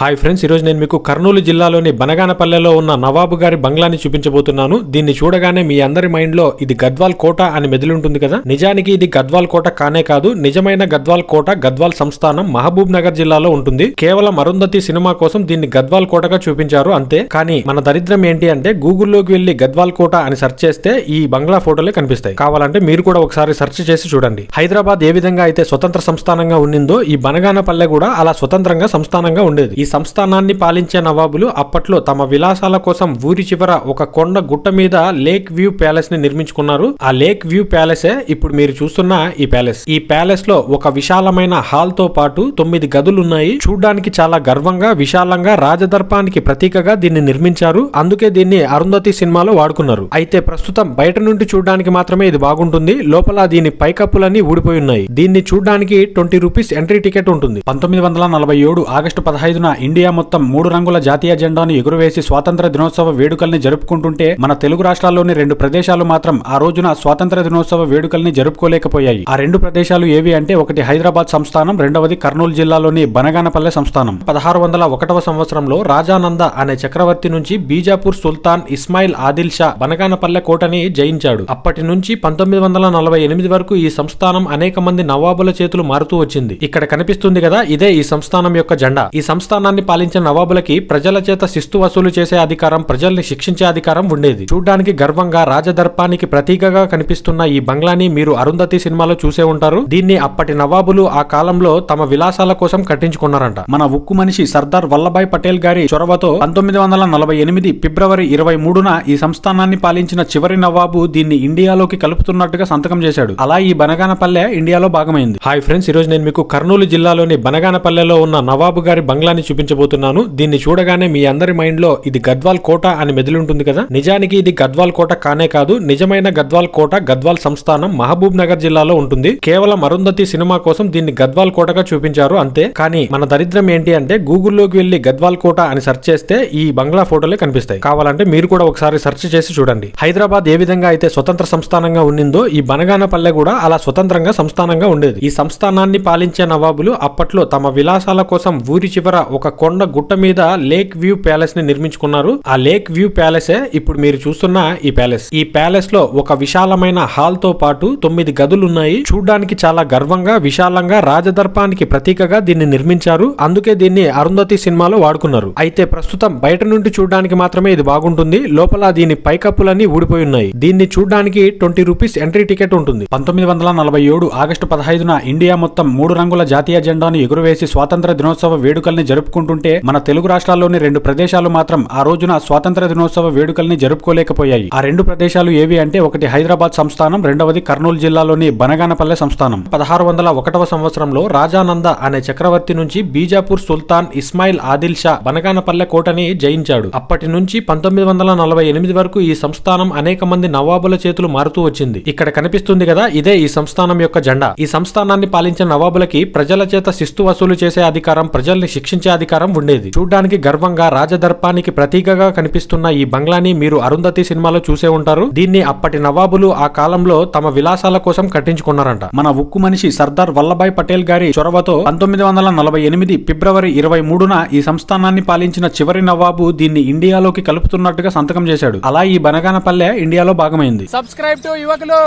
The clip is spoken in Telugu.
హాయ్ ఫ్రెండ్స్ ఈరోజు నేను మీకు కర్నూలు జిల్లాలోని బనగానపల్లెలో ఉన్న నవాబు గారి బంగ్లాని చూపించబోతున్నాను. దీన్ని చూడగానే మీ అందరి మైండ్లో ఇది గద్వాల్ కోట అని మెదిలింటుంది కదా? నిజానికి ఇది గద్వాల్ కోట కానే కాదు నిజమైన గద్వాల్ కోట గద్వాల్ సంస్థానం మహబూబ్ నగర్ జిల్లాలో ఉంటుంది. కేవలం అరుంధతి సినిమా కోసం దీన్ని గద్వాల్ కోటగా చూపించారు అంతే. కానీ మన దరిద్రం ఏంటి అంటే గూగుల్లోకి వెళ్ళి గద్వాల్ కోట అని సెర్చ్ చేస్తే ఈ బంగ్లా ఫోటోలే కనిపిస్తాయి. కావాలంటే మీరు కూడా ఒకసారి సెర్చ్ చేసి చూడండి. హైదరాబాద్ ఏ విధంగా అయితే స్వతంత్ర సంస్థానంగా ఉండిందో ఈ బనగానపల్లె కూడా అలా స్వతంత్రంగా సంస్థానంగా ఉండేది. ఈ సంస్థానాన్ని పాలించే నవాబులు అప్పట్లో తమ విలాసాల కోసం ఊరి చివర ఒక కొండ గుట్ట మీద లేక్ వ్యూ ప్యాలెస్ని నిర్మించుకున్నారు. ఆ లేక్ వ్యూ ప్యాలెసే ఇప్పుడు మీరు చూస్తున్న ఈ ప్యాలెస్. ఈ ప్యాలెస్లో ఒక విశాలమైన హాల్తో పాటు తొమ్మిది గదులు ఉన్నాయి చూడ్డానికి చాలా గర్వంగా విశాలంగా రాజదర్పానికి ప్రతీకగా దీన్ని నిర్మించారు. అందుకే దీన్ని అరుంధతి సినిమాలో వాడుకున్నారు. అయితే ప్రస్తుతం బయట నుండి చూడడానికి మాత్రమే ఇది బాగుంటుంది. లోపల దీని పైకప్పులన్నీ ఊడిపోయి ఉన్నాయి. దీన్ని చూడడానికి ట్వంటీ రూపీస్ ఎంట్రీ టికెట్ ఉంటుంది. పంతొమ్మిది వందల నలభై ఏడు ఆగస్టు పదహైదున ఇండియా మొత్తం మూడు రంగుల జాతీయ జెండాను ఎగురవేసి స్వాతంత్ర దినోత్సవ వేడుకల్ని జరుపుకుంటుంటే మన తెలుగు రాష్ట్రాల్లోని రెండు ప్రదేశాలు మాత్రం ఆ రోజున స్వాతంత్ర దినోత్సవ వేడుకల్ని జరుపుకోలేకపోయాయి. ఆ రెండు ప్రదేశాలు ఏవి అంటే ఒకటి హైదరాబాద్ సంస్థానం రెండవది కర్నూలు జిల్లాలోని బనగానపల్లె సంస్థానం. పదహారు వందల ఒకటవ సంవత్సరంలో రాజానంద అనే చక్రవర్తి నుంచి బీజాపూర్ సుల్తాన్ ఇస్మాయిల్ ఆదిల్ షా బనగానపల్లె కోటని జయించాడు. అప్పటి నుంచి పంతొమ్మిది వందల నలభై ఎనిమిది వరకు ఈ సంస్థానం అనేక మంది నవాబుల చేతులు మారుతూ వచ్చింది. ఇక్కడ కనిపిస్తుంది కదా ఇదే ఈ సంస్థానం యొక్క జెండా. ఈ సంస్థానం సంస్థానాన్ని పాలించిన నవాబులకి ప్రజల చేత శిస్తు వసూలు చేసే అధికారం ప్రజల్ని శిక్షించే అధికారం ఉండేది. చూడ్డానికి గర్వంగా రాజదర్పానికి ప్రతీకగా కనిపిస్తున్న ఈ బంగ్లాని మీరు అరుంధతి సినిమాలో చూసే ఉంటారు. దీన్ని అప్పటి నవాబులు ఆ కాలంలో తమ విలాసాల కోసం కట్టించుకున్నారంట. మన ఉక్కు మనిషి సర్దార్ వల్లభాయ్ పటేల్ గారి చొరవతో పంతొమ్మిది వందల నలభై ఎనిమిది ఫిబ్రవరి ఇరవై మూడున ఈ సంస్థానాన్ని పాలించిన చివరి నవాబు దీన్ని ఇండియాలోకి కలుపుతున్నట్టుగా సంతకం చేశాడు. అలా ఈ బనగానపల్లె ఇండియాలో భాగమైంది. హాయ్ ఫ్రెండ్స్ ఈరోజు నేను మీకు కర్నూలు జిల్లాలోని బనగానపల్లెలో ఉన్న నవాబు గారి బంగ్లాని చూపించబోతున్నాను. దీన్ని చూడగానే మీ అందరి మైండ్లో ఇది గద్వాల్ కోట అని మెదిలుంటుంది కదా? నిజానికి ఇది గద్వాల్ కోట కానే కాదు. నిజమైన గద్వాల్ కోట గద్వాల్ సంస్థానం మహబూబ్ నగర్ జిల్లాలో ఉంటుంది. కేవలం అరుంధతి సినిమా కోసం దీన్ని గద్వాల్ కోటగా చూపించారు అంతే. కానీ మన దరిద్రం ఏంటి అంటే గూగుల్లోకి వెళ్ళి గద్వాల్ కోట అని సెర్చ్ చేస్తే ఈ బంగ్లా ఫోటోలే కనిపిస్తాయి. కావాలంటే మీరు కూడా ఒకసారి సెర్చ్ చేసి చూడండి. హైదరాబాద్ ఏ విధంగా అయితే స్వతంత్ర సంస్థానంగా ఉండిందో ఈ బనగానపల్లె కూడా అలా స్వతంత్రంగా సంస్థానంగా ఉండేది. ఈ సంస్థానాన్ని పాలించే నవాబులు అప్పట్లో తమ విలాసాల కోసం ఊరి చివర ఒక ఒక కొండ గుట్ట మీద లేక్ వ్యూ ప్యాలెస్ని నిర్మించుకున్నారు. ఆ లేక్ వ్యూ ప్యాలెసే ఇప్పుడు మీరు చూస్తున్న ఈ ప్యాలెస్. ఈ ప్యాలెస్లో ఒక విశాలమైన హాల్తో పాటు తొమ్మిది గదులు ఉన్నాయి చూడ్డానికి చాలా గర్వంగా విశాలంగా రాజదర్పానికి ప్రతీకగా దీన్ని నిర్మించారు. అందుకే దీన్ని అరుంధతి సినిమాలో వాడుకున్నారు. అయితే ప్రస్తుతం బయట నుండి చూడడానికి మాత్రమే ఇది బాగుంటుంది. లోపల దీని పైకప్పులన్నీ ఊడిపోయి ఉన్నాయి. దీన్ని చూడడానికి ట్వంటీ రూపీస్ ఎంట్రీ టికెట్ ఉంటుంది. పంతొమ్మిది వందల నలభై ఏడు ఆగస్టు పదహైదున ఇండియా మొత్తం మూడు రంగుల జాతీయ జెండాను ఎగురవేసి స్వాతంత్ర దినోత్సవ వేడుకల్ని జరుపుకుంటుంటే మన తెలుగు రాష్ట్రాల్లోని రెండు ప్రదేశాలు మాత్రం ఆ రోజున స్వాతంత్ర దినోత్సవ వేడుకల్ని జరుపుకోలేకపోయాయి. ఆ రెండు ప్రదేశాలు ఏవి అంటే ఒకటి హైదరాబాద్ సంస్థానం రెండవది కర్నూలు జిల్లాలోని బనగానపల్లె సంస్థానం. పదహారు వందల ఒకటవ సంవత్సరంలో రాజానంద అనే చక్రవర్తి నుంచి బీజాపూర్ సుల్తాన్ ఇస్మాయిల్ ఆదిల్ షా బనగానపల్లె కోటని జయించాడు. అప్పటి నుంచి పంతొమ్మిది వందల నలభై ఎనిమిది వరకు ఈ సంస్థానం అనేక మంది నవాబుల చేతులు మారుతూ వచ్చింది. ఇక్కడ కనిపిస్తుంది కదా ఇదే ఈ సంస్థానం యొక్క జెండా. ఈ సంస్థానాన్ని పాలించిన నవాబులకి ప్రజల చేత శిస్తు వసూలు చేసే అధికారం ప్రజల్ని శిక్షించే అధికారం ఉండేది. చూడ్డానికి గర్వంగా రాజదర్పానికి ప్రతీకగా కనిపిస్తున్న ఈ బంగ్లాని మీరు అరుంధతి సినిమాలో చూసే ఉంటారు. దీన్ని అప్పటి నవాబులు ఆ కాలంలో తమ విలాసాల కోసం కట్టించుకున్నారంట. మన ఉక్కు మనిషి సర్దార్ వల్లభాయ్ పటేల్ గారి చొరవతో పంతొమ్మిది వందల నలభై ఎనిమిది ఫిబ్రవరి ఇరవై మూడున ఈ సంస్థానాన్ని పాలించిన చివరి నవాబు దీన్ని ఇండియాలోకి కలుపుతున్నట్టుగా సంతకం చేశాడు. అలా ఈ బనగానపల్లె ఇండియాలో భాగమైంది. సబ్స్క్రైబ్ టు యువకులు.